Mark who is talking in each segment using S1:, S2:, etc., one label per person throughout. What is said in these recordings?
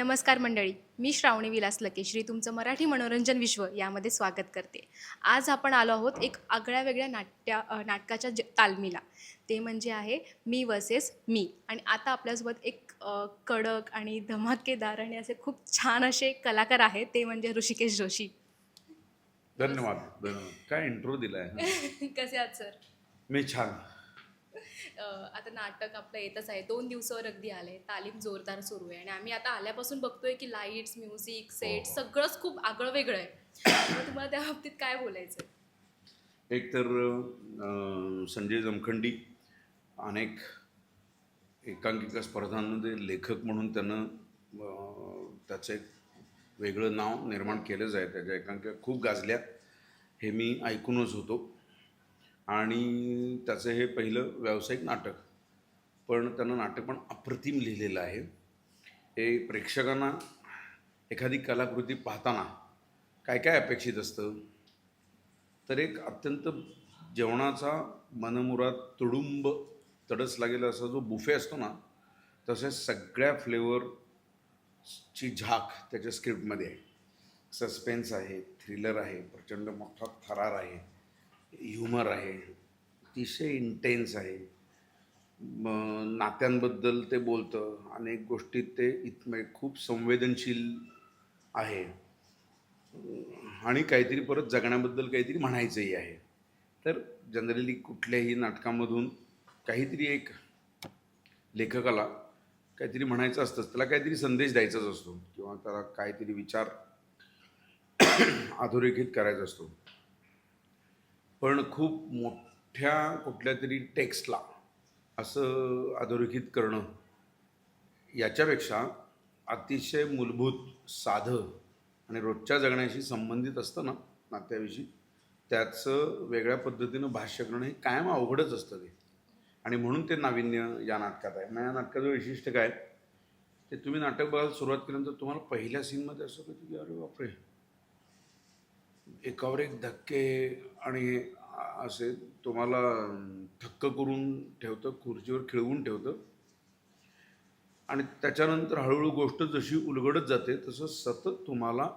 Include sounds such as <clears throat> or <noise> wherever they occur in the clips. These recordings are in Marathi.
S1: नमस्कार मंडळी मी श्रावणी विलास लकेश्री तुमचं मराठी मनोरंजन विश्व यामध्ये स्वागत करते. आज आपण आलो आहोत एक आगळ्या वेगळ्या नाट्या नाटकाच्या ज तालमीला. ते म्हणजे आहे मी वर्सेस मी. आणि आता आपल्यासोबत एक कडक आणि धमाकेदार आणि असे खूप छान असे कलाकार आहेत ते म्हणजे ऋषिकेश जोशी.
S2: धन्यवाद धन्यवाद. काय इंट्रो दिलाय <laughs>
S1: कसे आहात सर
S2: मी छान.
S1: आता नाटक आपलं येतच आहे. दोन दिवसावर अगदी आले तालीम जोरदार सुरू आहे. आणि आम्ही आता आल्यापासून बघतोय की लाईट्स म्युझिक सेट. सगळंच खूप आगळं वेगळं आहे तुम्हाला त्या बाबतीत काय बोलायचं
S2: एक तर संजय जमखंडी अनेक एकांकिका स्पर्धांमध्ये लेखक म्हणून त्यानं त्याचं एक वेगळं नाव निर्माण केलंच आहे. त्याच्या एकांकिका खूप गाजल्या हे मी ऐकूनच होतो. आणि त्याचं हे पहिलं व्यावसायिक नाटक. पण त्यानं नाटक पण अप्रतिम लिहिलेलं आहे. हे प्रेक्षकांना एखादी कलाकृती पाहताना काय काय अपेक्षित असतं? तर एक अत्यंत जेवणाचा मनमुराद तुडुंब तडस लागेल असा जो बुफे असतो ना तसे सगळ्या फ्लेवरची झाक त्याच्या स्क्रिप्टमध्ये आहे. सस्पेन्स आहे थ्रिलर आहे प्रचंड मोठा थरार आहे. ह्युमर आहे अतिशय इंटेन्स आहे. नात्यांबद्दल ते बोलतं अनेक गोष्टीत ते इत म्हणजे खूप संवेदनशील आहे. आणि काहीतरी परत जगण्याबद्दल काहीतरी म्हणायचंही आहे. तर जनरली कुठल्याही नाटकामधून काहीतरी एक लेखकाला काहीतरी म्हणायचं असतंच त्याला काहीतरी संदेश द्यायचाच असतो किंवा त्याला काहीतरी विचार <clears throat> अधोरेखित करायचा असतो. पण खूप मोठ्या कुठल्या तरी टेक्स्टला असं अधोरेखित करणं याच्यापेक्षा अतिशय मूलभूत साधं आणि रोजच्या जगण्याशी संबंधित असतं ना नात्याविषयी त्याचं वेगळ्या पद्धतीनं भाष्य करणं हे कायम अवघडच असतं ते. आणि म्हणून ते नाविन्य या नाटकात आहे. मग या नाटकाचं वैशिष्ट्य काय? ते तुम्ही नाटक बघायला सुरुवात केल्यानंतर तुम्हाला पहिल्या सीनमध्ये असं कधी की अरे बापरे! एकावर एक धक्के आणि असे तुम्हाला थक्क करून ठेवतं खुर्चीवर खिळवून ठेवतं. आणि त्याच्यानंतर हळूहळू गोष्ट जशी उलगडत जाते तसं सतत तुम्हाला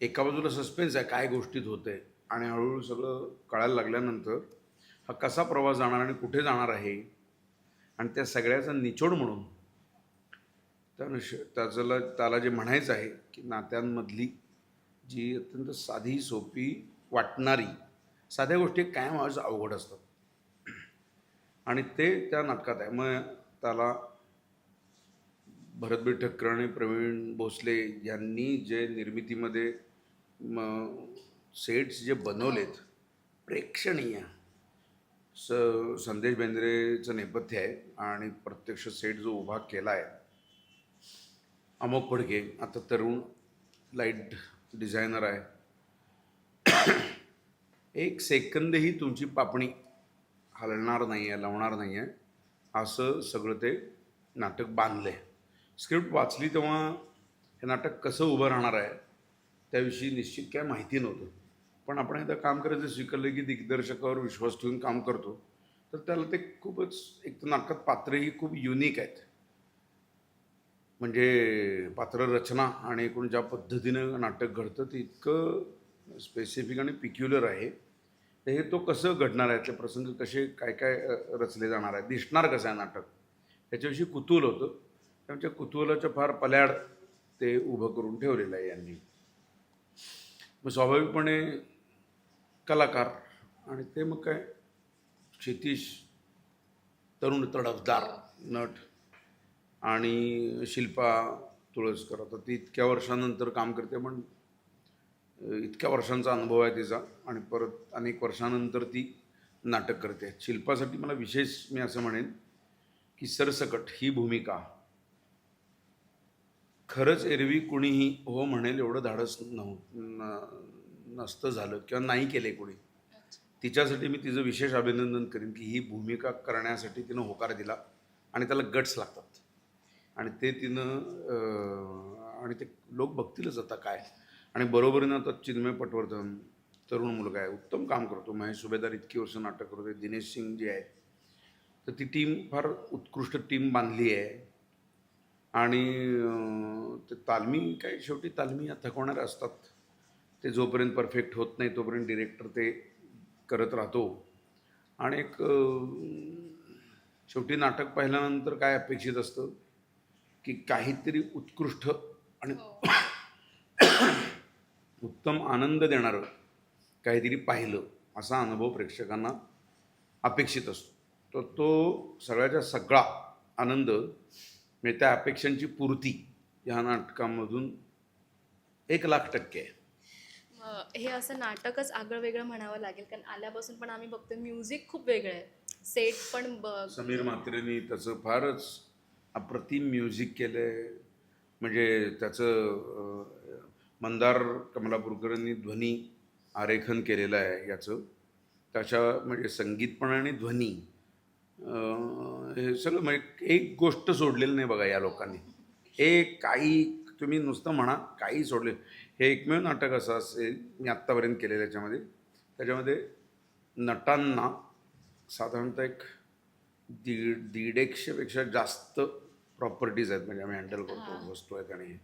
S2: एका बाजूला सस्पेन्स आहे काय गोष्टीत होते आणि हळूहळू सगळं कळायला लागल्यानंतर हा कसा प्रवास जाणार आणि कुठे जाणार आहे? आणि त्या सगळ्याचा निचोड म्हणून त्यानं श त्याला जे म्हणायचं आहे की नात्यांमधली जी अत्यंत साधी सोपी वाटणारी साध्या गोष्टी कायम आज अवघड असतात. आणि ते त्या नाटकात आहे. मग त्याला भरतबीर ठक्कर आणि प्रवीण भोसले यांनी जे निर्मितीमध्ये म सेट्स जे बनवलेत प्रेक्षणीय स संदेश बेंद्रेचं नेपथ्य आहे आणि प्रत्यक्ष सेट जो उभा केला आहे अमोक फडके आता तरुण लाइट डिझायनर आहे. एक सेकंदही तुमची पापणी हलणार नाही आहे लावणार नाही आहे असं सगळं ते नाटक बांधलं आहे स्क्रिप्ट वाचली तेव्हा हे नाटक कसं उभं राहणार आहे त्याविषयी निश्चित काय माहिती नव्हतं. पण आपण एकदा काम करायचं स्वीकारलं की दिग्दर्शकावर विश्वास ठेवून काम करतो तर त्याला ते खूपच एक तर नाटकात पात्रही खूप युनिक आहेत. म्हणजे पात्ररचना आणि एकूण ज्या पद्धतीनं नाटक घडतं ते इतकं स्पेसिफिक आणि पिक्युलर आहे. तर हे तो कसं घडणार आहे? ते प्रसंग कसे काय काय रचले जाणार आहे? दिसणार कसं आहे नाटक? त्याच्याविषयी कुतूहल होतं. त्यांच्या कुतूहलाच्या फार पल्याड ते उभं करून ठेवलेलं आहे यांनी. मग स्वाभाविकपणे कलाकार आणि ते मग काय? क्षितिश तरुण तडफदार नट आणि शिल्पा तुळसकर. आता ती इतक्या वर्षानंतर काम करते पण इतक्या वर्षांचा अनुभव आहे तिचा. आणि परत अनेक वर्षानंतर ती नाटक करते. शिल्पासाठी मला विशेष मी असं म्हणेन की सरसकट ही भूमिका. खरंच एरवी कुणीही हो म्हणेल एवढं धाडस नव्ह न- नसतं झालं किंवा नाही केले कोणी. तिच्यासाठी मी तिचं विशेष अभिनंदन करीन की ही भूमिका करण्यासाठी तिनं होकार दिला आणि त्याला गट्स लागतात. आणि ते तिनं आणि ते लोक बघतीलच आता काय. आणि बरोबरीनं आता चिन्मय पटवर्धन तरुण मुलगा आहे उत्तम काम करतो. महेश सुभेदार इतकी वर्ष नाटक करतो दिनेश सिंग जे आहे तर ती टीम फार उत्कृष्ट टीम बांधली आहे. आणि ते तालमी काय शेवटी तालमी या थकवणाऱ्या असतात. ते जोपर्यंत परफेक्ट होत नाही तोपर्यंत डिरेक्टर ते करत राहतो. आणि एक शेवटी नाटक पाहिल्यानंतर काय अपेक्षित असतं? की काहीतरी उत्कृष्ट आणि <coughs> उत्तम आनंद देणारं काहीतरी पाहिलं असा अनुभव प्रेक्षकांना अपेक्षित असतो. तर तो सगळ्याच्या सगळा आनंद म्हणजे त्या अपेक्षांची पूर्ती ह्या नाटकामधून एक लाख टक्के आहे.
S1: हे असं नाटकच आगळं वेगळं म्हणावं लागेल कारण आल्यापासून पण आम्ही बघतोय म्युझिक खूप वेगळं आहे. सेट पण
S2: समीर म्हात्रेंनी त्याचं फारच अप्रतिम म्युझिक केलं आहे म्हणजे त्याचं मंदार कमलापूरकरांनी ध्वनी आरेखन केलेलं आहे याचं. त्याच्या म्हणजे संगीत पण आणि ध्वनी हे सगळं म्हणजे एक गोष्ट सोडलेली नाही बघा या लोकांनी. एक काही तुम्ही नुसतं म्हणा काही सोडले. हे एकमेव नाटक असं असेल मी आत्तापर्यंत केलेलं याच्यामध्ये. त्याच्यामध्ये नटांना साधारणतः एक दीड दीड एकशेपेक्षा जास्त प्रॉपर्टीज आहेत म्हणजे आम्ही हँडल करतो वस्तू आहेत आणि हे.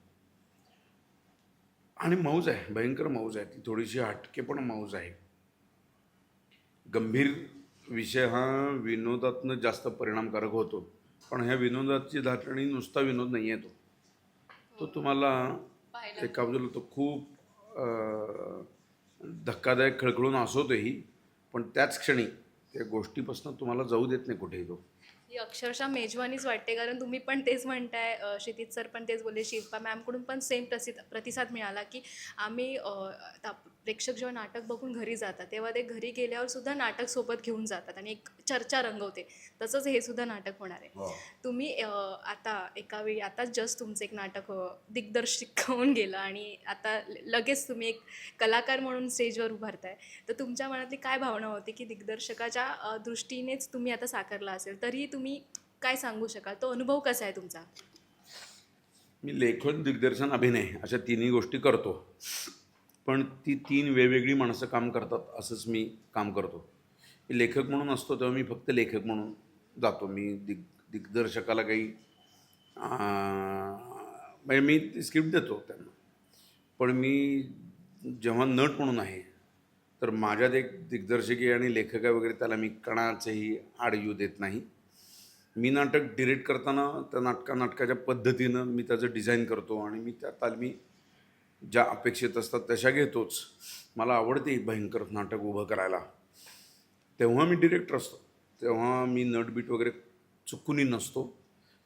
S2: आणि मौज आहे भयंकर मौज आहे. ती थोडीशी हटके पण मौज आहे. गंभीर विषय हा विनोदातनं जास्त परिणामकारक होतो. पण ह्या विनोदाची धाटणी नुसता विनोद नाही आहे तो. तो तुम्हाला एका बाजूला तो खूप धक्कादायक खळखळून असतोही पण त्याच क्षणी त्या गोष्टीपासून तुम्हाला जाऊ देत नाही कुठेही तो.
S1: ती अक्षरशः मेजवानीच वाटते कारण तुम्ही पण तेच म्हणताय क्षितिज सर पण तेच बोलले शिल्पा मॅमकडून पण सेम प्रसिद्ध प्रतिसाद मिळाला की आम्ही प्रेक्षक जेव्हा नाटक बघून घरी जातात तेव्हा ते घरी गेल्यावर सुद्धा नाटक सोबत घेऊन जातात आणि एक चर्चा रंगवते. तसंच हे सुद्धा नाटक होणार आहे. तुम्ही आता एका वेळी आता जस्ट तुमचं एक नाटक अ, दिग्दर्शित होऊन गेलं आणि आता लगेच तुम्ही एक कलाकार म्हणून स्टेजवर उभारताय. तर तुमच्या मनातली काय भावना होती की दिग्दर्शकाच्या दृष्टीनेच तुम्ही आता साकारला असेल तरी तुम्ही काय सांगू शकाल? तो अनुभव कसा आहे तुमचा?
S2: मी लेखन दिग्दर्शन अभिनय अशा तिन्ही गोष्टी करतो. पण ती तीन वेगवेगळी माणसं काम करतात असंच मी काम करतो. लेखक म्हणून असतो तेव्हा मी फक्त लेखक म्हणून जातो. मी दिग दिग्दर्शकाला काही म्हणजे मी स्क्रिप्ट देतो त्यांना. पण मी जेव्हा नट म्हणून आहे तर माझ्यात एक दिग्दर्शकी आणि लेखक आहे वगैरे त्याला मी कणाचंही आड येऊ देत नाही. मी नाटक डिरेक्ट करताना त्या नाटका नाटकाच्या पद्धतीनं मी त्याचं डिझाईन करतो आणि मी त्या तालमी ज्या अपेक्षित असतात तशा घेतोच. मला आवडते भयंकर नाटक उभं करायला. तेव्हा मी डिरेक्टर असतो. तेव्हा मी नटबीट वगैरे चुकूनही नसतो.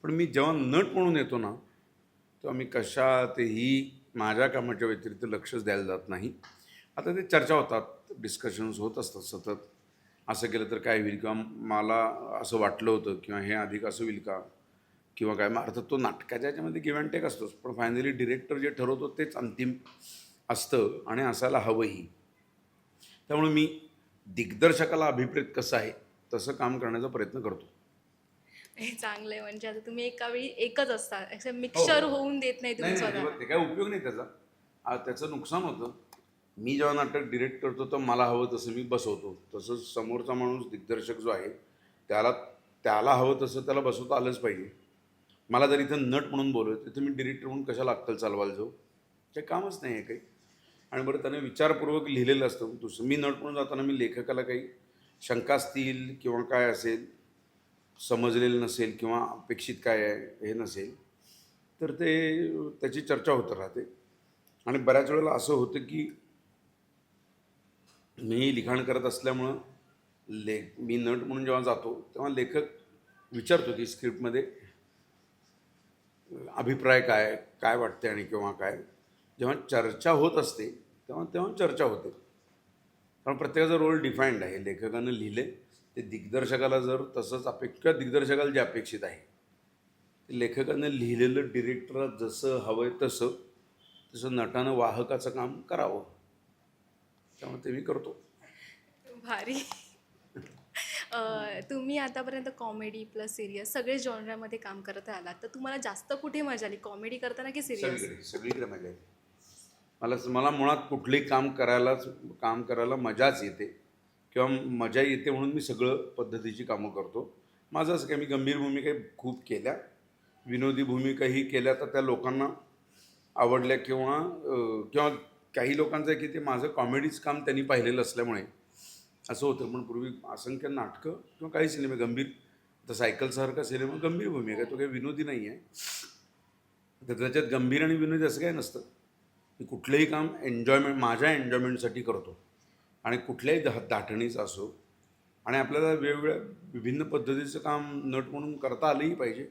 S2: पण मी जेव्हा नट म्हणून येतो ना तेव्हा मी कशातही माझ्या कामाच्या व्यतिरिक्त लक्षच द्यायला जात नाही. आता ते चर्चा होतात डिस्कशन्स होत असतात सतत. असं केलं तर काय होईल किंवा मला असं वाटलं होतं किंवा हे अधिक असं होईल का? किंवा काय मग अर्थात तो नाटकाच्या याच्यामध्ये गिव्ह अँड टेक असतोच. पण फायनली डिरेक्टर जे ठरवतो तेच अंतिम असतं आणि असायला हवंही. त्यामुळे मी दिग्दर्शकाला अभिप्रेत कसं आहे तसं काम करण्याचा प्रयत्न करतो.
S1: हे चांगलं आहे. म्हणजे आता तुम्ही एका वेळी एकच असता. असं मिक्सर
S2: हो.
S1: होऊन देत नाही तुम्ही स्वतः.
S2: ते काय उपयोग नाही त्याचा. त्याचं नुकसान होतं. मी जेव्हा नाटक डिरेक्ट करतो तर मला हवं तसं मी बसवतो. तसंच समोरचा माणूस दिग्दर्शक जो आहे त्याला त्याला हवं तसं त्याला बसवता आलंच पाहिजे. मला जर इथं नट म्हणून बोलवत तिथं मी डिरेक्टर म्हणून कशाला अक्कल चालवायला जाऊ? ते कामच नाही आहे काही. आणि बरं त्याने विचारपूर्वक लिहिलेलं असतं. दुसरं मी नट म्हणून जाताना मी लेखकाला काही शंका असतील किंवा काय असेल समजलेलं नसेल किंवा अपेक्षित काय आहे हे नसेल तर ते त्याची चर्चा होत राहते. आणि बऱ्याच वेळेला असं होतं की मी लिखाण करत असल्यामुळं ले मी नट म्हणून जेव्हा जातो तेव्हा लेखक विचारतो की स्क्रिप्टमध्ये अभिप्राय काय काय वाटते आणि किंवा काय? जेव्हा चर्चा होत असते तेव्हा तेव्हा चर्चा होते. कारण प्रत्येकाचा रोल डिफाईंड आहे. लेखकानं लिहिले ते दिग्दर्शकाला जर तसंच अपेक्ष किंवा दिग्दर्शकाला जे अपेक्षित आहे ते लेखकानं लिहिलेलं डिरेक्टरला जसं हवं आहे तसं तसं नटानं वाहकाचं काम करावं. त्यामुळे ते मी करतो.
S1: भारी. तुम्ही आतापर्यंत कॉमेडी प्लस सिरियस सगळे जॉनरामध्ये काम करत आलात तर तुम्हाला जास्त कुठे मजा आली? कॉमेडी करताना की सिरियस?
S2: सगळीकडे सगळीकडे मजा येते मला मला मुळात कुठलेही काम करायलाच काम करायला मजाच येते किंवा मजा येते म्हणून मी सगळं पद्धतीची कामं करतो. माझं असं काय मी गंभीर भूमिका खूप केल्या. विनोदी भूमिकाही केल्या तर त्या लोकांना आवडल्या किंवा किंवा काही लोकांचं आहे की ते माझं कॉमेडीच काम त्यांनी पाहिलेलं असल्यामुळे असं होतं. पण पूर्वी असंख्य नाटकं किंवा काही सिनेमे गंभीर तर सायकलसारखा सिनेमा गंभीर भूमिका आहे. तो काही विनोदी नाही आहे. तर त्याच्यात गंभीर आणि विनोदी असं काही नसतं. मी कुठलंही काम एन्जॉयमेंट माझ्या एन्जॉयमेंटसाठी करतो. आणि कुठल्याही दा दाटणीचं असो. आणि आपल्याला वेगवेगळ्या विभिन्न पद्धतीचं काम नट म्हणून करता आलंही पाहिजे.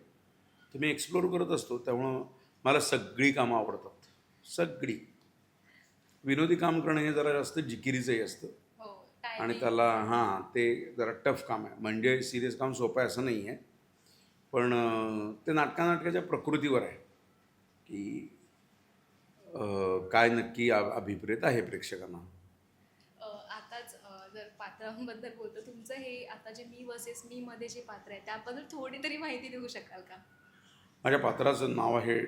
S2: तर मी एक्सप्लोर करत असतो. त्यामुळं मला सगळी कामं आवडतात. सगळी. विनोदी काम करणं हे जरा जास्त जिकिरीचंही असतं. आणि. त्याला हां ते जरा टफ काम आहे. म्हणजे सिरियस काम सोपं आहे असं नाही आहे. पण ते नाटका नाटकाच्या प्रकृतीवर आहे. की काय नक्की अभिप्रेत आहे प्रेक्षकांना?
S1: आताच जर पात्रांबद्दल बोलतो तुमचं हे आता जे मी वर्सेस मी मध्ये जे पात्र आहे त्याबद्दल थोडी तरी माहिती देऊ शकाल का?
S2: माझ्या पात्राचं नाव आहे.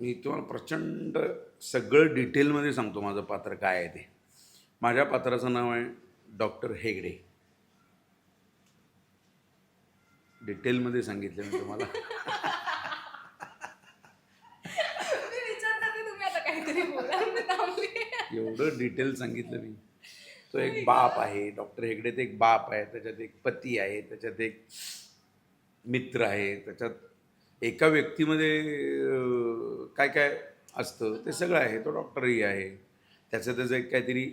S2: मी तुम्हाला प्रचंड सगळं डिटेलमध्ये सांगतो माझं पात्र काय आहे ते. माझ्या पात्राचं नाव आहे डॉक्टर हेगडे. डिटेलमध्ये सांगितलं मी तुम्हाला. एवढं डिटेल सांगितलं मी. तो एक बाप आहे डॉक्टर हेगडे ते एक बाप आहे त्याच्यात एक पती आहे त्याच्यात एक मित्र आहे त्याच्यात एका व्यक्तीमध्ये काय काय असतं ते सगळं आहे. तो डॉक्टरही आहे. त्याचं त्याचं एक काहीतरी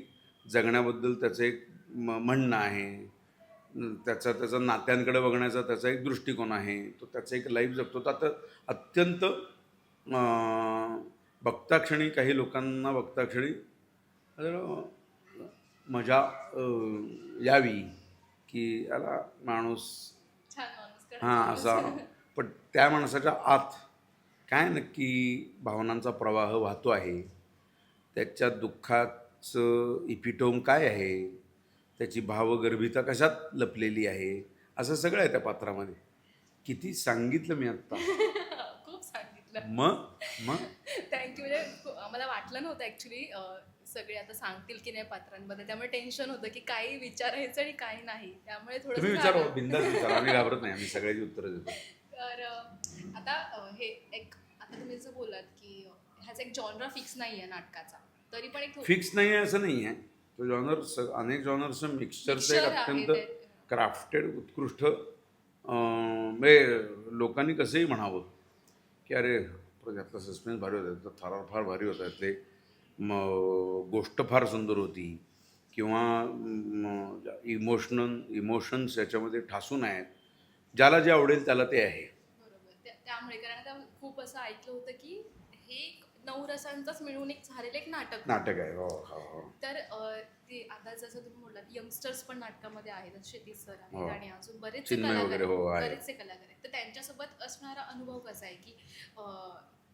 S2: जगण्याबद्दल त्याचं एक म म्हणणं आहे. त्याचा त्याचा नात्यांकडे बघण्याचा त्याचा एक दृष्टिकोन आहे. तो त्याचं एक लाईफ जगतो. तर आता अत्यंत बघताक्षणी काही लोकांना बघताक्षणी मजा यावी की याला माणूस. हां असा. पण त्या माणसाच्या आत काय नक्की भावनांचा प्रवाह वाहतो आहे? त्याच्या दुःखाचं इपिटोम काय आहे? त्याची भावगर्भिता कशात लपलेली आहे? असं सगळं आहे त्या पात्रामध्ये. किती सांगितलं मी आत्ता. <laughs>
S1: खूप सांगितलं.
S2: मग? मग? <laughs>
S1: थँक्यू म्हणजे आम्हाला वाटलं नव्हतं ॲक्च्युली सगळे आता सांगतील की नाही पात्रांमध्ये. त्यामुळे टेन्शन होतं की काही विचारायचं आणि काही नाही. त्यामुळे थोडं
S2: विचारा बिंदास विचारा आम्ही घाबरत नाही. आम्ही सगळ्याची उत्तरं देतो. <laughs>
S1: तर आता हे एक आता तुम्ही जसं बोलात की ह्याचा एक जॉनरा फिक्स नाही आहे नाटकाचा. तरी पण एक
S2: फिक्स नाही आहे असं नाही आहे. तो जॉनर स अनेक जॉनरचं मिक्सचरचं एक
S1: Mixture आहे
S2: अत्यंत
S1: ते.
S2: क्राफ्टेड उत्कृष्ट अं, म्हणजे लोकांनी कसंही म्हणावं की अरे त्यातला सस्पेन्स भारी होता त्यातला थरार फार भारी होता त्यातले म गोष्ट फार सुंदर होती. किंवा इमोशनल इमोशन्स याच्यामध्ये ठासून आहेत. ज्याला जे आवडेल त्याला ते आहे.
S1: बरोबर. त्या- त्यामुळे कारण आता खूप असं ऐकलं होतं की हे एक नऊ रसांचाच मिळून एक झालेलं एक नाटक.
S2: नाटक आहे हो हो हो.
S1: तर अ, ते आता जसं तुम्ही बोललात यंगस्टर्स पण नाटकामध्ये आहेत क्षितिज सर आहेत
S2: हो.
S1: आणि अजून बरेचसे
S2: चिन्मय
S1: कलाकार
S2: वगैरे, हो, आहे.
S1: बरेचसे कलाकार आहेत. तर त्यांच्यासोबत असणारा अनुभव कसा आहे की अ,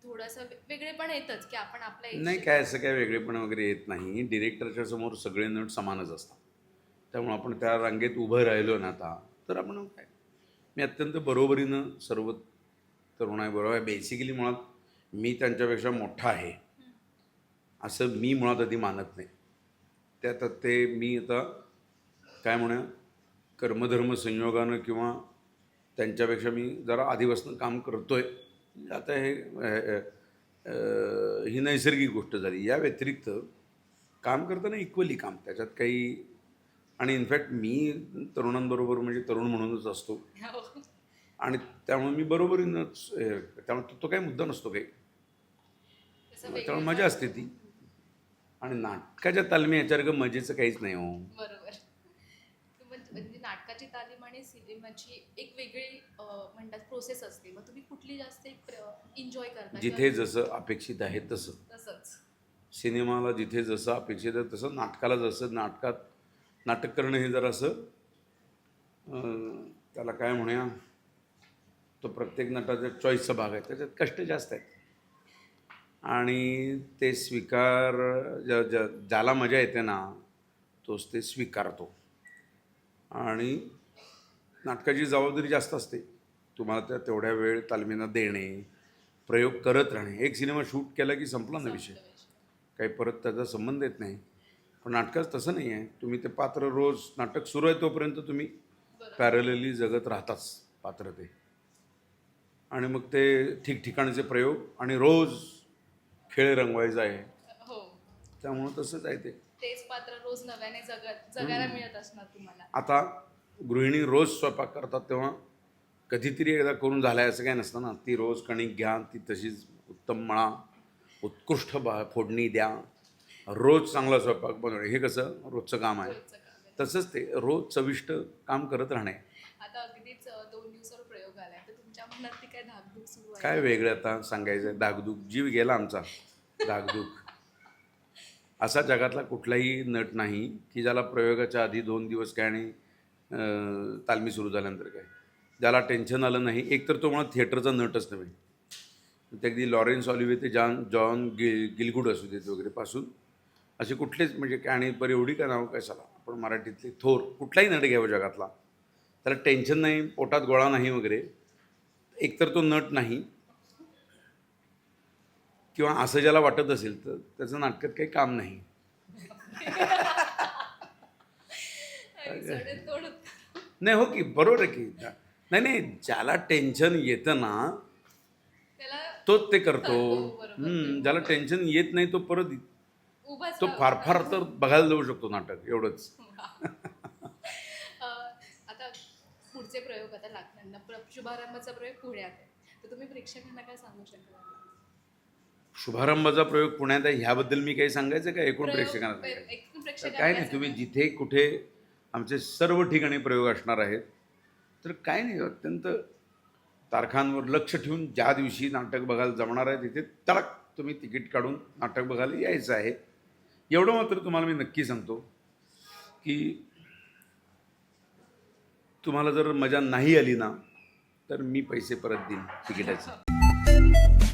S1: थोडंसं वे- वेगळेपण येतच की आपण आपल्या
S2: नाही काय असं काय वेगळेपण वगैरे येत नाही. डिरेक्टरच्या समोर सगळे नट समानच असतात. त्यामुळे आपण त्या रांगेत उभं राहिलो ना आता तर आपण काय? मी अत्यंत बरोबरीनं सर्व तरुणाईबरोबर आहे बेसिकली मुळात मी त्यांच्यापेक्षा मोठा आहे. असं मी मुळात आधी मानत नाही. त्यात ते मी आता काय म्हणूया कर्मधर्म संयोगानं किंवा त्यांच्यापेक्षा मी जरा आधीपासून काम करतोय. आता हे ही नैसर्गिक गोष्ट झाली. या व्यतिरिक्त काम करताना इक्वली काम त्याच्यात काही आणि इनफॅक्ट मी तरुणांबरोबर म्हणजे तरुण म्हणूनच असतो.
S1: हो.
S2: आणि त्यामुळे मी बरोबरीनंच त्यामुळे तो- तो काही मुद्दा नसतो काही. त्यामुळे मजा असते ती. आणि नाटकाच्या तालमी याच्यासारखं मजेचं काहीच नाही हो.
S1: बरोबर. म्हणजे नाटकाची तालीम आणि सिनेमाची एक वेगळी म्हणतात प्रोसेस असते. मग तुम्ही कुठली जास्त एक एन्जॉय करता
S2: जिथे जसं अपेक्षित आहे तसं.
S1: तसंच.
S2: सिनेमाला जिथे जसं अपेक्षित आहे तसं नाटकाला जसं नाटकात नाटक करणं हे जरासं अं, त्याला काय म्हणूया तो प्रत्येक नटाचा चॉईसचा भाग आहे. त्याच्यात कष्ट जास्त आहेत. आणि ते स्वीकार ज्या ज्या ज्याला मजा येते ना तोच ते स्वीकारतो. आणि नाटकाची जबाबदारी जास्त असते. तुम्हाला त्या तेवढ्या वेळ तालमींना देणे प्रयोग करत राहणे. एक सिनेमा शूट केला की संपला ना विषय? काही परत त्याचा संबंध येत नाही. पण नाटकात तसं नाही आहे तुम्ही ते पात्र रोज नाटक सुरू आहे तोपर्यंत तुम्ही पॅरलली जगत राहताच पात्र ते. आणि मग ते ठिकठिकाणचे प्रयोग आणि रोज खेळ रंगवायचा आहे.
S1: हो.
S2: त्यामुळं तसंच आहे ते.
S1: तेच पात्र रोज नव्याने जगत जगायला मिळत असणार तुम्हाला.
S2: आता गृहिणी रोज स्वयंपाक करतात तेव्हा कधीतरी एकदा करून झालाय असं काही नसतं ना. ती रोज कणिक घ्या ती तशीच उत्तम मळा उत्कृष्ट बा फोडणी द्या. रोज चांगला स्वयंपाक बनवणे हे कसं? रोजचं काम आहे.
S1: रोजचं काम आहे.
S2: तसंच ते रोज चविष्ट काम करत राहणे.
S1: आता अगदीच अ, दोन आलाय ती काय धाकधूक सुरू आहे?
S2: काय वेगळं आता सांगायचं? आहे दागदुख जीव गेला आमचा. दागदुख असा जगातला कुठलाही नट नाही की ज्याला प्रयोगाच्या आधी दोन दिवस काय आणि तालमी सुरू झाल्यानंतर काय. ज्याला टेन्शन आलं नाही. एक तर तो म्हणा थिएटरचा नटच नव्हे. ते अगदी लॉरेन्स ऑलिव्हे ते जॉन जॉन गिल गिलगुड असू देत वगैरे पासून असे कुठलेच म्हणजे काय आणि बरं एवढी का नाव कशाला आपण मराठीतले थोर कुठलाही नट घ्यावं जगातला. त्याला टेन्शन नाही पोटात गोळा नाही वगैरे. एकतर तो नट नाही किंवा असं ज्याला वाटत असेल तर त्याचं नाटकात काही काम नाही. नाही हो की बरोबर आहे की. नाही नाही ज्याला टेन्शन येतं ना तोच ते करतो. ज्याला टेन्शन येत नाही तो परत तो. फार फार तर बघायला जाऊ शकतो नाटक एवढंच
S1: अ, आता पुढचे प्रयोग आता लागताना प्र- शुभारंभाचा प्रयोग पुण्यात आहे. तर तुम्ही प्रेक्षकांना काय सांगू शकाल?
S2: शुभारंभाचा प्रयोग पुण्यात आहे ह्याबद्दल मी काही सांगायचं का? एकूण प्रेक्षकांना काय नाही तुम्ही? जिथे कुठे आमचे सर्व ठिकाणी प्रयोग असणार आहेत तर काय नाही अत्यंत तारखांवर लक्ष ठेवून ज्या दिवशी नाटक बघायला जमणार आहे तिथे तडक तुम्ही तिकीट काढून नाटक बघायला यायचं आहे. एवढं मात्र तुम्हाला मी नक्की सांगतो की तुम्हाला जर मजा नाही आली ना तर मी पैसे परत देईन तिकिटाचे.